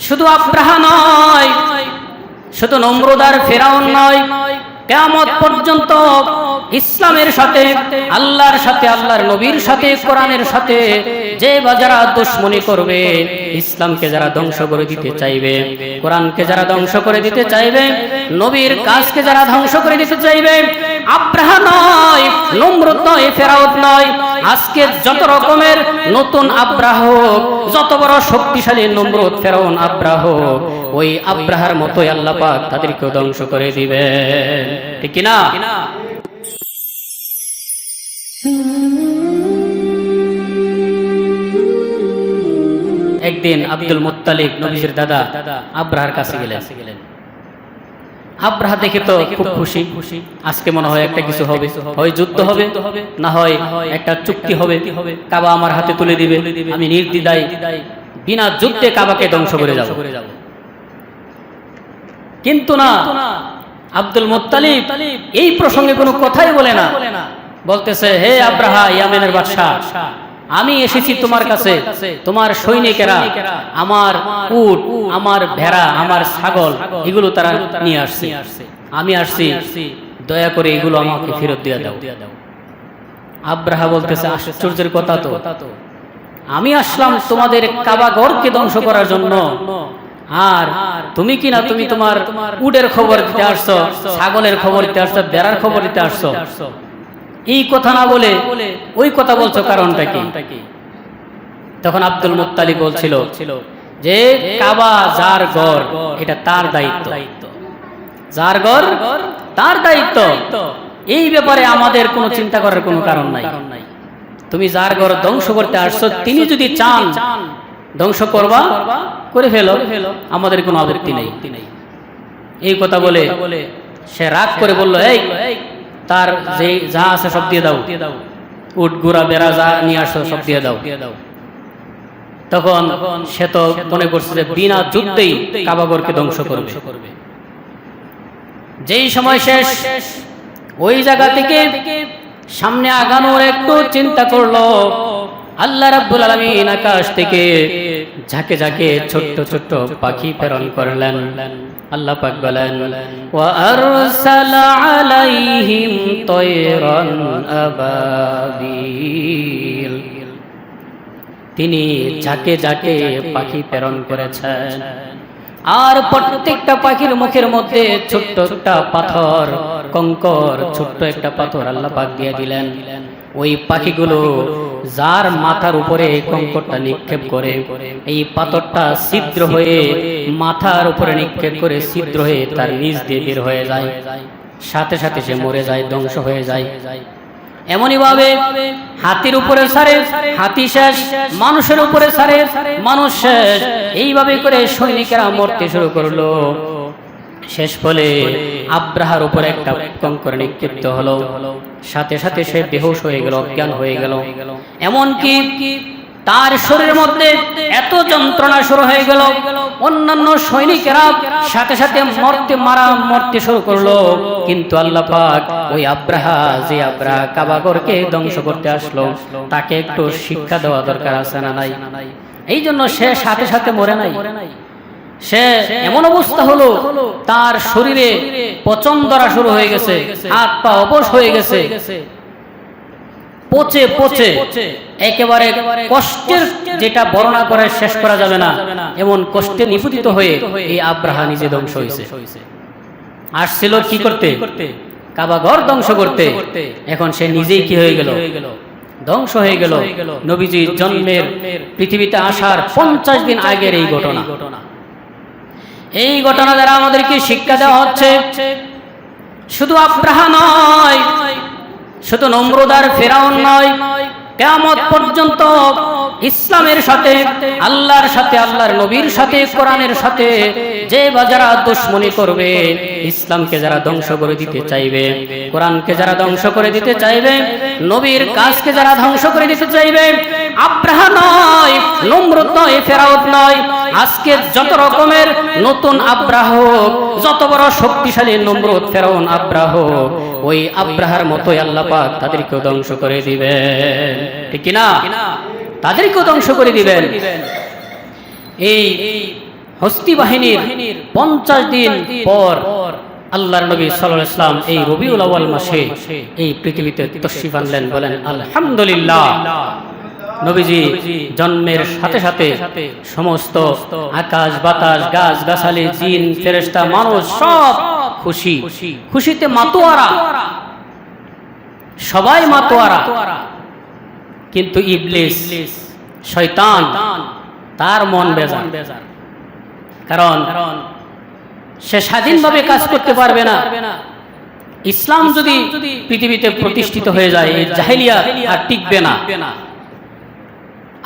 শুধু আব্রাহা নয় শুধু নম্রদার ফেরাও নয় কেমত পর্যন্ত ইসলামের সাথে, আল্লাহর সাথে, আল্লাহর নবীর সাথে, কোরআনের সাথে যে বা যারা দুশ্মনী করবে, ইসলামকে যারা ধ্বংস করে দিতে চাইবে, কোরআনকে যারা ধ্বংস করে দিতে চাইবে, নবীর কাজকে যারা ধ্বংস করে দিতে চাইবে, আব্রাহা নয়, নমরুদ নয় ফেরাউত নয়, আজকে যত রকমের নতুন আব্রাহ যত বড় শক্তিশালী নমরুদ, ফেরাউন আব্রাহ ওই আব্রাহার মতোই আল্লাহ পাক তাদেরকে ধ্বংস করে দিবে ঠিক কি না একদিন আব্দুল মুত্তালিব নবীজির দাদা আব্রাহার কাছে গেলেন। আব্রাহা দেখে তো খুব খুশি। খুশি আজকে মনে হয় একটা কিছু হবে। হয় যুদ্ধ হবে, না হয় একটা চুক্তি হবে। কাবা আমার হাতে তুলে দিবে। আমি নির্দিদায় বিনা যুদ্ধে কাবাকে ধ্বংস করে যাব। কিন্তু না, আব্দুল মুত্তালিব এই প্রসঙ্গে কোনো কথাই বলে না। বলতেছে হে আব্রাহা ইয়ামেনের বাদশাহ আমি এসেছি তোমার কাছে তোমার সৈনিকেরা আমার উট আমার ভেড়া আমার ছাগল এগুলো তারা নিয়ে আসছে। আমি আসছি দয়া করে এগুলো আমাকে ফেরত দিয়ে দাও। আব্রাহা বলতেছে আশ্চর্যের কথা তো। আমি আসলাম তোমাদের কাবাগরকে ধ্বংস করার জন্য। আর তুমি কি না তুমি তোমার উডের খবর দিতে আসছো ছাগলের খবর দিতে আসছো বেড়ার খবর দিতে আসছো। এই কথা না বলে ওই কথা বলছো কারণটা কি? তখন আব্দুল মুত্তালিব বলছিল যে কাবা যার গড় এটা তার দায়িত্ব। যার গড় তার দায়িত্ব। এই ব্যাপারে আমাদের কোনো চিন্তা করার কোনো কারণ নাই। তুমি যার ঘর ধ্বংস করতে আসছো তিনি যদি চান ধ্বংস করবা করে ফেলো। আমাদের কোনো আপত্তি নেই। এই কথা বলে সে রাগ করে বলল এই তার যে যা আছে সব দিয়ে দাও। উট গুড়া বেড়া যা নিয়ে আসো, সব দিয়ে দাও। তখন সে তো মনে করছে যে বিনা যুদ্ধেই কাবাগরকে ধ্বংস করবে। যেই সময় শেষ, ওই জায়গা থেকে সামনে আগানোর একটু চিন্তা করল। আল্লাহ রাব্বুল আলামিন আকাশ থেকে ঝাঁকে ঝাঁকে ছোট্ট ছোট্ট পাখি প্রেরণ করলেন। আল্লাহ পাক বলেন, ওয়া আরসালা আলাইহিম তায়রান আবাবিল। তিনি ঝাঁকে ঝাঁকে পাখি প্রেরণ করেছেন, আর প্রত্যেকটা পাখির মুখের মধ্যে ছোট্ট একটা পাথর, কঙ্কর ছোট্ট একটা পাথর আল্লাহ পাক দিয়ে দিলেন। ওই পাখিগুলো যার মাথার উপরে এই কঙ্করটা নিক্ষেপ করে, এই পাথরটা ছিদ্র হয়ে মাথার উপরে নিক্ষেপ করে ছিদ্র হয়ে তার নিচ দিয়ে বের হয়ে যায়। সাথে সাথে সে মরে যায়, ধ্বংস হয়ে যায়। এমনই ভাবে হাতির উপরে সারে, হাতি শেষ, মানুষের উপরে সারে, মানুষ শেষ। এইভাবে করে সৈনিকেরা মরতে শুরু করল। শেষ ফলে আব্রাহার উপরে একটা কঙ্কর নিক্ষিপ্ত হলো। সাথে সাথে সে বেহুশ হয়ে গেল, অজ্ঞান হয়ে গেল। এমন কি তার শরীরের মধ্যে এত যন্ত্রণা শুরু হয়ে গেল। অন্যান্য সৈনিকেরা সাথে সাথে মরতে মারা মরতে শুরু করল। কিন্তু আল্লাহ পাক ওই আব্রাহা, যে আব্রাহা কাবাগরকে ধ্বংস করতে আসলো, তাকে একটু শিক্ষা দেওয়া দরকার আছে না নাই? এই জন্য সে সাথে সাথে মরে নাই। সে এমন অবস্থা হলো, তার শরীরে পচন ধরা শুরু হয়ে গেছে, হাত পা অবশ হয়ে গেছে। পচে পচে, একেবারে কষ্টের যেটা বর্ণনা করে শেষ করা যাবে না, এমন কষ্টে নিপতিত হয়ে এই আব্রাহা নিজে ধ্বংস হয়েছে। আসছিল কি করতে? কাবা ঘর ধ্বংস করতে। এখন সে নিজেই কি হয়ে গেল? ধ্বংস হয়ে গেল। নবীজি জন্মের পৃথিবীতে আসার পঞ্চাশ দিন আগের এই ঘটনা ঘটনা। এই ঘটনা দ্বারা আমাদেরকে শিক্ষা দেওয়া হচ্ছে। শুধু আব্রাহা নয়, শুধু নমরুদার ফেরাউন নয় কেমত পর্যন্ত ইসলামের সাথে, আল্লাহর সাথে, আল্লাহর নবীর সাথে, কোরআনের সাথে যে বা যারা দুশ্মনী করবে, ইসলামকে যারা ধ্বংস করে দিতে চাইবে, কোরআনকে যারা ধ্বংস করে দিতে চাইবে, নবীর কাজকে যারা ধ্বংস করে দিতে চাইবে আব্রাহা নয়, নমরুদ নয় ফেরাউত নয়। আজকে যত রকমের নতুন আব্রাহ যত বড় শক্তিশালী নমরুদ, ফেরাউন, আব্রাহ ওই আব্রাহার মতোই আল্লাহ পাক তাদেরকে ধ্বংস করে দিবেন। ঠিক কি না তাদেরকেও ধ্বংস করে দিবেন। এই হস্তি বাহিনীর পঞ্চাশ দিন পর আল্লাহর নবী সাল্লাল্লাহু ইসলাম এই রবিউল আউয়াল মাসে এই পৃথিবীতে তশরিফ আনলেন, বলেন, আলহামদুলিল্লাহ। নবীজি জন্মের সাথে সাথে সমস্ত আকাশ বাতাস গাছ গাছালি জিন ফেরেশতা মানুষ সব খুশি। খুশিতে মাতোয়ারা। সবাই মাতোয়ারা। কিন্তু ইবলিস শয়তান তার মন বেজার। কারণ সে স্বাধীনভাবে কাজ করতে পারবে না। ইসলাম যদি পৃথিবীতে প্রতিষ্ঠিত হয়ে যায় জাহেলিয়া আর টিকবে না।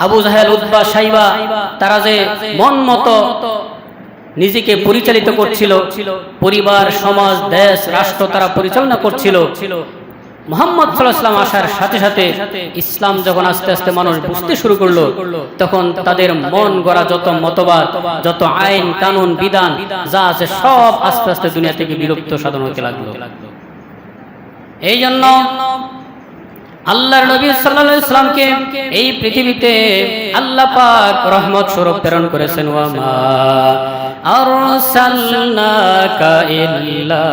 আবু জাহেল উদ্বা সাইবা, তারা যে মন মতো নিজেকে পরিচালিত করছিল, পরিবার, সমাজ, দেশ, রাষ্ট্র তারা পরিচালনা করছিল। মোহাম্মদ সাল্লাহাম আসার সাথে সাথে ইসলাম যখন আস্তে আস্তে মানুষ বুঝতে শুরু করল, তখন তাদের মন গড়া যত মতবাদ, যত আইন, কানুন, বিধান, যা আছে সব আস্তে আস্তে দুনিয়া থেকে বিলুপ্ত সাধন হতে লাগল। এই জন্য আল্লাহর নবী সাল্লাল্লাহু আলাইহি সাল্লামকে এই পৃথিবীতে আল্লাহ পাক রহমত স্বরূপ প্রেরণ করেছেন। ওয়া মা আরসালনাকা ইল্লা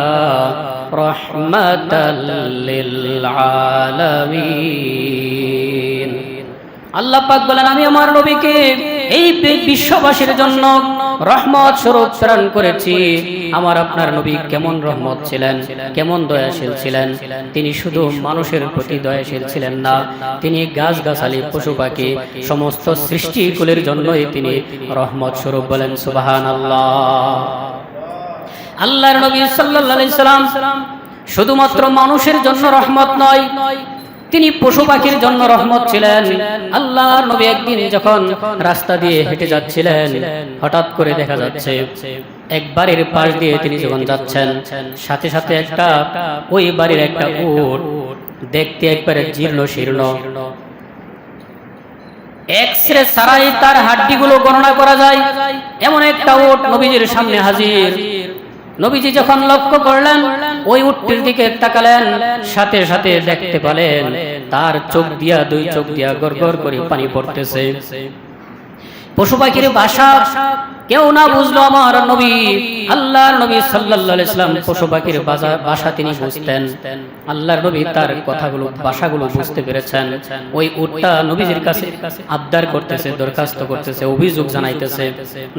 রাহমাতাল লিল আলামিন। আল্লাহ পাক বলেন, আমি আমার নবীকে এই বিশ্ববাসীর জন্য রহমত স্বরূপ প্রেরণ করেছি। আমার আপনার নবী কেমন রহমত ছিলেন কেমন দয়াশীল ছিলেন তিনি শুধু মানুষের প্রতি দয়াশীল ছিলেন না তিনি গাছ গাছালি পশু পাখি সমস্ত সৃষ্টিকুলের জন্যই তিনি রহমত স্বরূপ বলেন সুবাহান আল্লাহ আল্লাহর নবী সাল্লাল্লাহু আলাইহি সাল্লাম শুধুমাত্র মানুষের জন্য রহমত নয়। তিনি পশু পাখির জন্য রহমত ছিলেন। আল্লাহর নবী একদিন যখন রাস্তা দিয়ে হেঁটে যাচ্ছিলেন, হঠাৎ করে দেখা যাচ্ছে এক বাড়ির পাশ দিয়ে তিনি যখন যাচ্ছেন, সাথে সাথে একটা ওই বাড়ির একটা উট দেখতে একবারে জীর্ণ শীর্ণ। এক্সরে ছাড়াই তার হাড্ডিগুলো গণনা করা যায়। এমন একটা উট নবীজির সামনে হাজির। নবীজি যখন লক্ষ্য করলেন, ওই উটটির দিকে তাকালেন, সাথে সাথে দেখতে পেলেন, তার চোখ দিয়া, দুই চোখ দিয়া গড় করে পানি পড়তেছে। পশু পাখির ভাষা কেউ না বুঝলো আমার নবী। আল্লাহর নবী সাল্লাল্লাহু পশু পাখির ভাষা তিনি বুঝতেন। আল্লাহর নবী তার কথাগুলো, ভাষাগুলো বুঝতে পেরেছেন। ওই উটটা নবীজির কাছে আবদার করতেছে, দরখাস্ত করতেছে, অভিযোগ জানাইতেছে।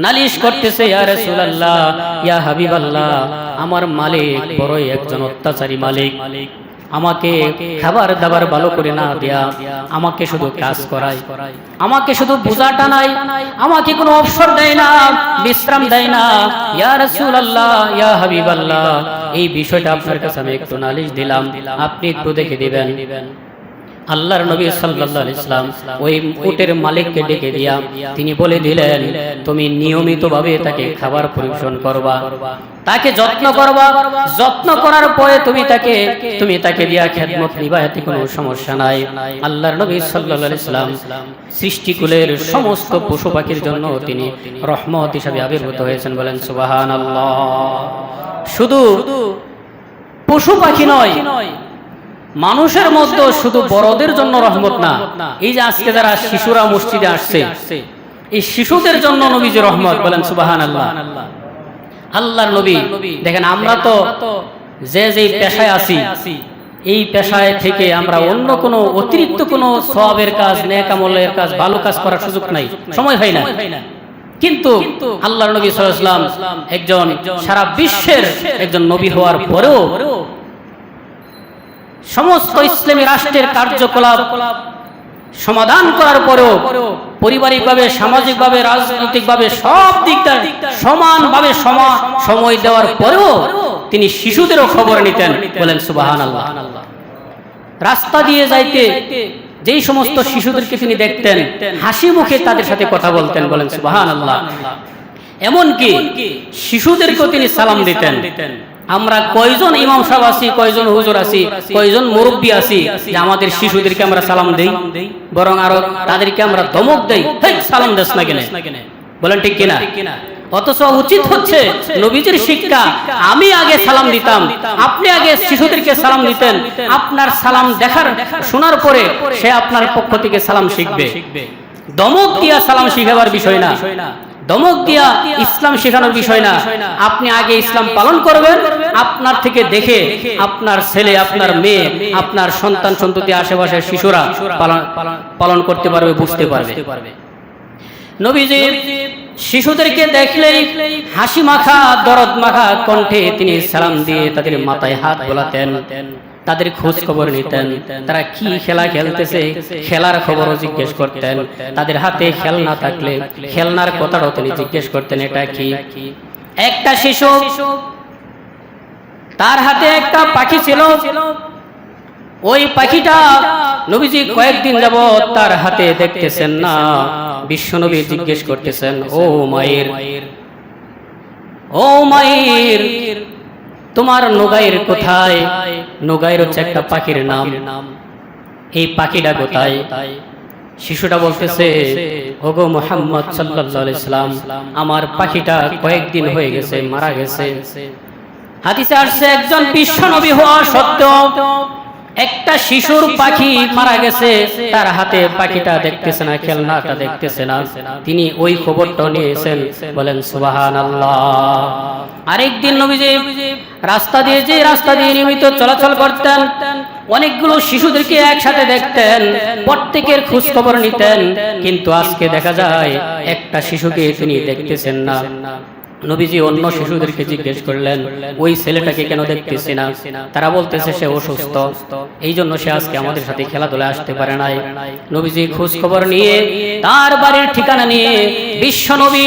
নালিশ করতেছে, ইয়া রাসূলুল্লাহ, ইয়া হাবিবাল্লাহ, আমার মালিক বড়ই একজন অত্যাচারী মালিক। আমাকে খাবার দাবার ভালো করে না দেয়া আমাকে শুধু কাজ করায়। আমাকে শুধু বোঝা টানাই আমাকে কোনো অবসর দেয় না বিশ্রাম দেয় না। ইয়া রাসূলুল্লাহ ইয়া হাবিবাল্লাহ। এই বিষয়টা আপনার কাছে আমি একটু নালিশ দিলাম। আপনি একটু দেখে দিবেন। আল্লাহর নবী সাল্লাল্লাহু আলাইহি সাল্লাম ওই উটের মালিককে ডেকে দিয়া তিনি বলে দিলেন তুমি নিয়মিতভাবে তাকে খাবার পরিবেশন করবা। তাকে যত্ন করবা। যত্ন করার পরে তুমি তাকে তুমি তাকে দিয়া খেদমত নিবা এতে কোনো সমস্যা নাই। আল্লাহর নবী সাল্লাল্লাহু আলাইহি সাল্লাম সৃষ্টিকুলের সমস্ত পশু পাখির জন্য তিনি রহমত হিসাবে আবির্ভূত হয়েছেন বলেন সুবহানাল্লাহ। শুধু পশু পাখি নয় মানুষের মধ্যে শুধু বড়দের জন্য রহমত না। এই যে আজকে যারা শিশুরা মসজিদে আসছে এই শিশুদের জন্য নবীজি রহমত বলেন সুবাহান আল্লাহ আল্লাহর নবী। দেখেন আমরা তো যে যে পেশায় আছি এই পেশায় থেকে আমরা অন্য কোনো অতিরিক্ত কোনো সবের কাজ নেকামলের কাজ ভালো কাজ করার সুযোগ নাই। সময় হয় না। কিন্তু আল্লাহর নবী ওয়াসাল্লাম একজন সারা বিশ্বের একজন নবী হওয়ার পরেও সমস্ত ইসলামী রাষ্ট্রের কার্যকলাপ সমাধান করার পরেও পারিবারিকভাবে, সামাজিকভাবে, রাজনৈতিকভাবে সব দিকটা সমানভাবে সময় দেওয়ার পরেও তিনি শিশুদেরও খবর নিতেন। বলেন সুবাহান আল্লাহ রাস্তা দিয়ে যাইতে যেই সমস্ত শিশুদেরকে তিনি দেখতেন, হাসি মুখে তাদের সাথে কথা বলতেন। বলেন সুবাহান আল্লাহ এমনকি শিশুদেরকেও তিনি সালাম দিতেন। আমরা কয়জন ইমাম সাহেব আছি, কয়জন হুজুর আছি, কয়জন মুরব্বী আছি যে আমাদের শিশুদেরকে আমরা সালাম দেই, বরং আরও তাদেরকে আমরা ধমক দেই সালাম দেস না কেন। বলেন ঠিক কিনা? অথচ উচিত হচ্ছে নবীজির শিক্ষা, আমি আগে সালাম দিতাম, আপনি আগে শিশুদেরকে সালাম দিতেন, আপনার সালাম দেখার, শোনার পরে সে আপনার পক্ষ থেকে সালাম শিখবে। দমক দিয়া সালাম শিখাবার বিষয় না। দমক দিয়া ইসলাম শেখানোর বিষয় না। আপনি আগে ইসলাম পালন করবেন আপনার থেকে দেখে আপনার ছেলে আপনার মেয়ে আপনার সন্তান সন্ততি আশেপাশের শিশুরা পালন- পালন করতে পারবে বুঝতে পারবে। নবীজি শিশুদেরকে দেখলেই হাসি মাখা দরদ মাখা কণ্ঠে তিনি সালাম দিয়ে তাদের মাথায় হাত বোলাতেন। তাদের খোঁজ খবর নিতেন। তারা কি খেলা খেলতেছে খেলার খবরও জিজ্ঞেস করতেন। তাদের হাতে খেলনা থাকলে খেলনার কথাটাও তিনি জিজ্ঞেস করতেন এটা কি? একটা শিশু তার হাতে একটা পাখি ছিল। ওই পাখিটা নবীজি কয়েকদিন যাব তার হাতে দেখতেছেন না। বিশ্বনবী জিজ্ঞেস করতেছেন ও মায়ের ও মায়ের তোমার নোগাইর কোথায়? নোগাইর হচ্ছে একটা পাখির নাম। এই পাখিটা কোথায়? শিশুটা বলতেছে ওগো মোহাম্মদ সাল্লাম আমার পাখিটা কয়েকদিন হয়ে গেছে মারা গেছে। হাদিসে আসছে একজন বিশ্ব নবী হওয়া সত্ত্বেও একটা শিশুর পাখি মারা গেছে তার হাতে পাখিটা দেখতেছে না খেলনাটা দেখতেছে না। তিনি ওই খবরটা নিয়েছেন বলেন সুবাহান আল্লাহ আরেকদিন নবীজি রাস্তা দিয়ে যে রাস্তা দিয়ে নিয়মিত চলাচল করতেন অনেকগুলো শিশুদেরকে একসাথে দেখতেন প্রত্যেকের খোঁজ খবর নিতেন কিন্তু আজকে দেখা যায় একটা শিশুকে তিনি দেখতেছেন না। নবীজি অন্য শিশুদেরকে জিজ্ঞেস করলেন, ওই ছেলেটাকে কেন দেখতেছি না? তারা বলতেছে, সে অসুস্থ। এই জন্য সে আজকে আমাদের সাথে খেলাধুলা আসতে পারে নাই। নবীজি খোঁজ খবর নিয়ে তার বাড়ির ঠিকানা নিয়ে বিশ্ব নবী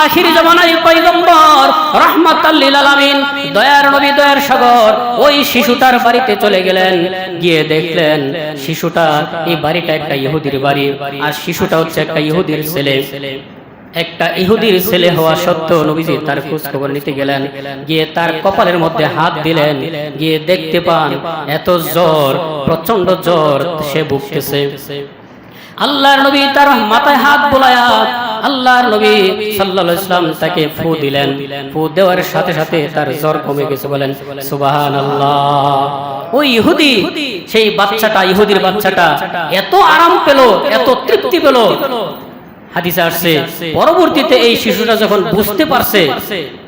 আখির জমানায় পয়গম্বর রহমাতাল্লিল আলামিন দয়ার নবী দয়ার সাগর ওই শিশুটার বাড়িতে চলে গেলেন। গিয়ে দেখলেন শিশুটা এই বাড়িটা একটা ইহুদির বাড়ি, আর শিশুটা হচ্ছে একটা ইহুদির ছেলে। একটা ইহুদির ছেলে হওয়া সত্ত্বেও নবীজি তার খোঁজ খবর নিতে গেলেন, গিয়ে তার কপালের মধ্যে হাত দিলেন, গিয়ে দেখতে পান এত জ্বর প্রচণ্ড জ্বর সে ভুগতেছে। আল্লাহর নবী তার মাথায় হাত বোলায়া আল্লাহর নবী সাল্লাল্লাহু ইসলাম তাকে ফু দিলেন। ফু দেওয়ার সাথে সাথে তার জ্বর কমে গেছে বলেন, সুবহানাল্লাহ। ওই ইহুদি, সেই বাচ্চাটা, ইহুদির বাচ্চাটা এত আরাম পেল, এত তৃপ্তি পেল। হাদিসে আসছে পরবর্তীতে এই শিশুটা যখন বুঝতে পারছে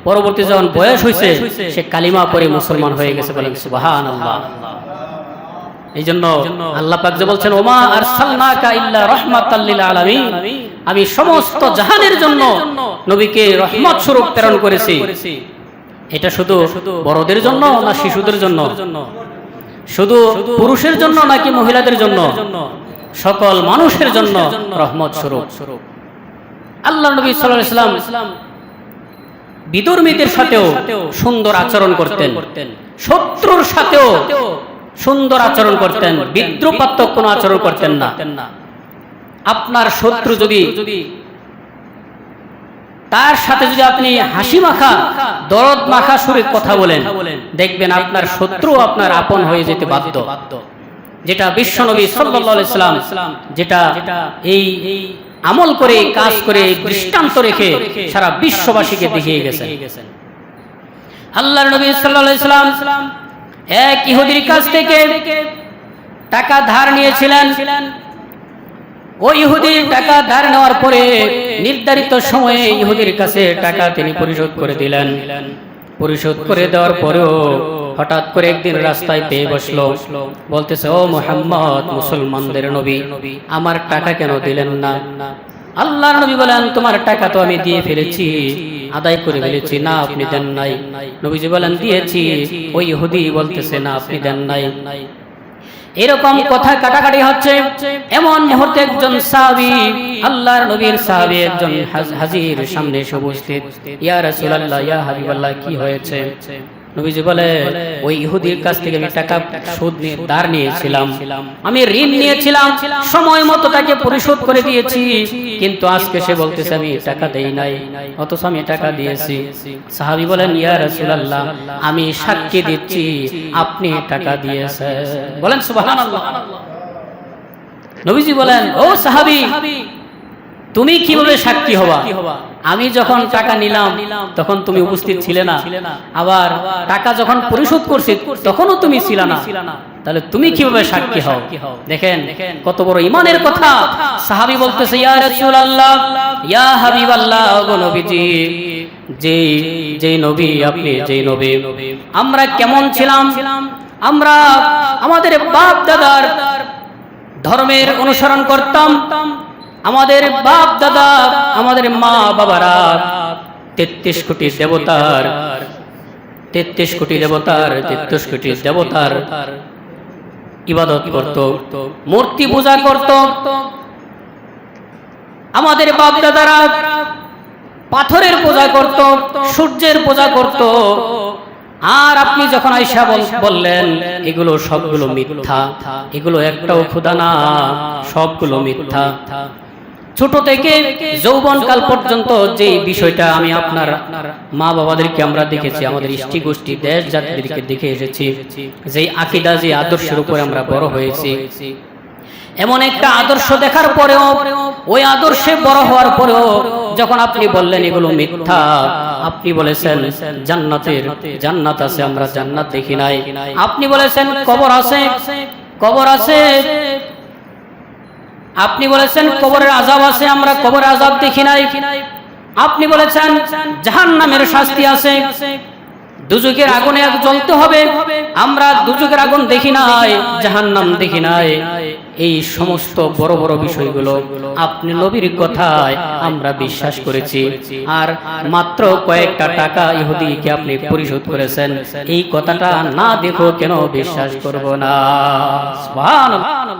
পরবর্তী যখন বয়স হয়েছে সে কালিমা পরে মুসলমান হয়ে গেছে বলেন সুবাহান এই জন্য আল্লাহ পাক যে বলছেন ওমা আরসালনাকা ইল্লা রাহমাতাল লিল আলামিন আমি সমস্ত জাহানের জন্য নবীকে রহমত স্বরূপ প্রেরণ করেছি। এটা শুধু বড়দের জন্য না শিশুদের জন্য? শুধু পুরুষের জন্য নাকি মহিলাদের জন্য সকল মানুষের জন্য রহমত স্বরূপ। আল্লাহ নবী সাল্লাল্লাহু আলাইহি সাল্লাম বিদর্মীদের সাথেও সুন্দর আচরণ করতেন। শত্রুর সাথেও সুন্দর আচরণ করতেন। বিদ্রুপাত্মক কোনো আচরণ করতেন না। আপনার শত্রু যদি তার সাথে যদি আপনি হাসি মাখা, দরদ মাখা সুরে কথা বলেন, দেখবেন আপনার শত্রু আপনার আপন হয়ে যেতে বাধ্য। যেটা বিশ্বনবী সাল্লাল্লাহু আলাইহি সাল্লাম, যেটা এই আমল করে কাজ করে দৃষ্টান্ত রেখে সারা বিশ্ববাসীকে দেখিয়ে গেছেন। আল্লাহর নবী সাল্লাম এক ইহুদির কাছ থেকে টাকা ধার নিয়েছিলেন। ওই ইহুদির টাকা ধার নেওয়ার পরে নির্ধারিত সময়ে ইহুদির কাছে টাকা তিনি পরিশোধ করে দিলেন। পরিশোধ করে দেওয়ার পরেও হঠাৎ করে একদিন রাস্তায় পেয়ে বসল। বলতেছে ও মোহাম্মদ মুসলমানদের নবী। আমার টাকা কেন দিলেন না? আল্লাহর নবী বলেন তোমার টাকা তো আমি দিয়ে ফেলেছি। আদায় করে ফেলেছি। না আপনি দেন নাই। নবীজি বলেন দিয়েছি। ওই হুদি বলতেছে না আপনি দেন নাই। এরকম কথা কাটাকাটি হচ্ছে। এমন মুহূর্তে একজন সাহাবী আল্লাহর নবীর সাহাবী একজন হাজ- হাজির সামনে এসে উপস্থিত। ইয়া রাসূলুল্লাহ ইয়া হাবিবাল্লাহ কি হয়েছে? নবীজি বলে, ওই ইহুদির কাছ থেকে আমি টাকা সুদ নিয়ে ধার নিয়েছিলাম। আমি ঋণ নিয়েছিলাম, সময় মতো তাকে পরিশোধ করে দিয়েছি, কিন্তু আজকে সে বলতেছে, আমি টাকা দেই নাই, অথচ আমি টাকা দিয়েছি। সাহাবী বলেন, ইয়া রাসূলুল্লাহ, আমি সাক্ষী দিচ্ছি, আপনি টাকা দিয়েছেন। বলেন, সুবহানাল্লাহ। নবীজি বলেন, ও সাহাবী তুমি কীভাবে সাক্ষী হবা? আমি যখন টাকা নিলাম তখন তুমি উপস্থিত ছিলে না। আবার টাকা যখন পরিশোধ করছি তখনও তুমি ছিল না। তাহলে তুমি কীভাবে সাক্ষী হও? দেখেন কত বড় ইমানের কথা। সাহাবি বলতেছে ইয়া রাসূলুল্লাহ ইয়া হাবিবাল্লাহ গো নবীজি যে যে নবী আপনি যে নবী। আমরা কেমন ছিলাম? আমরা আমাদের বাপ দাদার ধর্মের অনুসরণ করতাম। আমাদের বাপ দাদা, আমাদের মা বাবারা, তেত্রিশ কোটি দেবতার, তেত্রিশ কোটি দেবতার, তেত্রিশ কোটি দেবতার ইবাদত করত, মূর্তি পূজা করত। আমাদের বাপ দাদারা পাথরের পূজা করত, সূর্যের পূজা করত। আর আপনি যখন বল- বললেন, এগুলো সবগুলো মিথ্যা, এগুলো একটাও খুদা না, সবগুলো মিথ্যা। ছোট থেকে যৌবনকাল পর্যন্ত যে বিষয়টা আমি আপনার মা বাবাদেরকে আমরা দেখেছি, আমাদের ইষ্টি গোষ্ঠী, দেশ জাতিদেরকে দেখে এসেছি যে আকিদা যে আদর্শের উপরে আমরা বড় হয়েছি। এমন একটা আদর্শ দেখার পরেও, ওই আদর্শে বড় হওয়ার পরেও যখন আপনি বললেন এগুলো মিথ্যা, আপনি বলেছেন, জান্নাতের, জান্নাত আছে, আমরা জান্নাত দেখি নাই। আপনি বলেছেন, কবর আছে কবর আছে আপনি বলেছেন কবরের আজাব আছে, আমরা কবরের আজাব দেখি নাই। আপনি বলেছেন জাহান্নামের শাস্তি আছে। দুজকের আগুনে জ্বলতে হবে, আমরা দুজকের আগুন দেখি নাই, জাহান্নাম দেখি নাই। এই সমস্ত বড় বড় বিষয়গুলো আপনি নবীর কথায় আমরা বিশ্বাস করেছি। আর মাত্র কয়েকটা টাকা ইহুদিকে আপনি পরিশোধ করেছেন। এই কথাটা না দেখো কেন বিশ্বাস করব না?